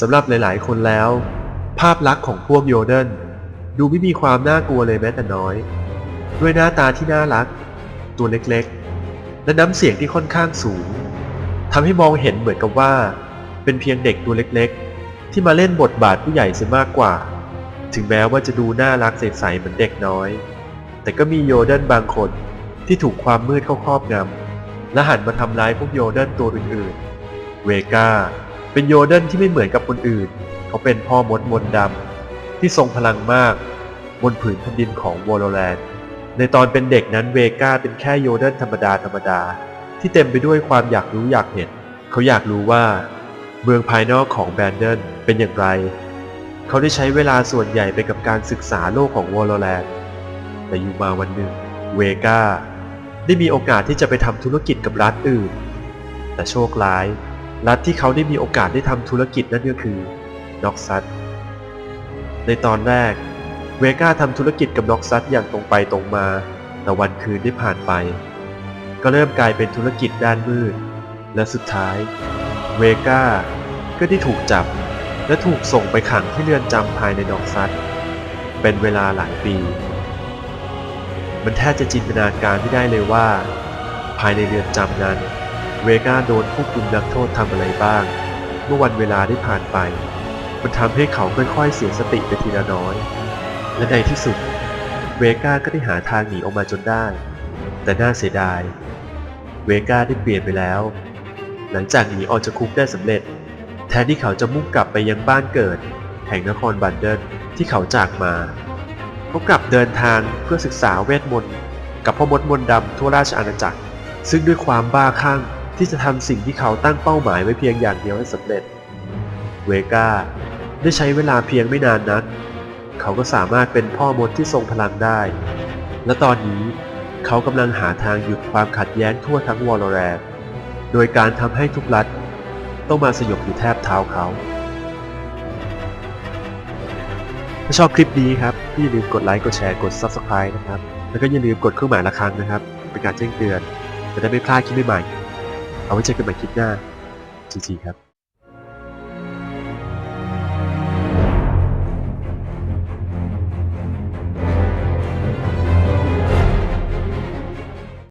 สำหรับหลายๆ คนแล้ว ภาพลักษณ์ของพวกโยเดนดูไม่มีความน่ากลัวเลยแม้แต่น้อย ด้วยหน้าตาที่น่ารัก ตัวเล็กๆ และน้ำเสียงที่ค่อนข้างสูงทำให้มองเห็นเหมือนกับว่า เป็นเพียงเด็กตัวเล็กๆ ที่มาเล่นบทบาทผู้ใหญ่เสียมากกว่า ถึงแม้ว่าจะดูน่ารักใสๆเหมือนเด็กน้อย แต่ก็มีโยเดนบางคนที่ถูกความมืดเข้าครอบงำและหันมาทำร้ายพวกโยเดนตัวอื่นๆ เวกา เป็นโยเดนที่ไม่เหมือนกับคนอื่น เขาเป็นพ่อมดมนต์ดำที่ทรงพลังมาก บนผืนแผ่นดินของวอลแลนด์ ในตอนเป็นเด็กนั้นเวกาเป็นแค่โยเดนธรรมดาธรรมดา ที่เต็มไปด้วยความอยากรู้อยากเห็น เขาอยากรู้ว่า เมืองภายนอกของแบนเดนเป็นอย่างไร เขาได้ใช้เวลาส่วนใหญ่ไปกับการศึกษาโลกของวอลแลนด์ แต่อยู่มาวันหนึ่งเวกาได้มีโอกาสที่จะไปทำธุรกิจกับรัฐอื่น แต่โชคร้าย รัฐที่เขาได้มีโอกาสได้ทำธุรกิจนั่นก็คือน็อกซัตในตอนแรก เวกาทำธุรกิจกับน็อกซัตอย่างตรงไปตรงมา แต่วันคืนได้ผ่านไป ก็เริ่มกลายเป็นธุรกิจด้านมืด และสุดท้าย เวกาก็ได้ถูกจับ และถูกส่งไปขังที่เรือนจำภายในน็อกซัตเป็นเวลาหลายปี มันแทบจะจินตนาการไม่ได้เลยว่า ภายในเรือนจำนั้น เวก้าโดนควบคุมนักโทษทำอะไรบ้าง เมื่อวันเวลาได้ผ่านไป มันทำให้เขาค่อยๆเสียสติไปทีละน้อย และในที่สุด เวก้าก็ได้หาทางหนีออกมาจนได้ แต่น่าเสียดาย เวก้าได้เปลี่ยนไปแล้ว หลังจากหนีออกจากคุกได้สำเร็จ แทนที่เขาจะมุ่งกลับไปยังบ้านเกิด แห่งนครบันเดิลที่เขาจากมาเขากลับเดินทางเพื่อศึกษาเวทมนต์กับพ่อมดมนต์ดำทั่วราชอาณาจักร ซึ่งด้วยความบ้าคลั่ง ที่จะทำสิ่งที่เขาตั้งเป้าหมายไว้เพียงอย่างเดียวให้สำเร็จ เวกาได้ใช้เวลาเพียงไม่นานนัก เขาก็สามารถเป็นพ่อมดที่ทรงพลังได้ และตอนนี้เขากำลังหาทางหยุดความขัดแย้งทั่วทั้งวอลแรนโดยการทำให้ทุกรัฐ ต้องมาสยบอยู่แทบเท้าเขาถ้าชอบคลิปนี้ครับอย่าลืมกดไลค์ กดแชร์ กด Subscribe นะครับ แล้วก็อย่าลืมกดเครื่องหมายระฆังนะครับ เป็นการแจ้งเตือน จะได้ไม่พลาดคลิปใหม่ เอาไว้เจอกันใหม่คลิปหน้า จริงๆครับ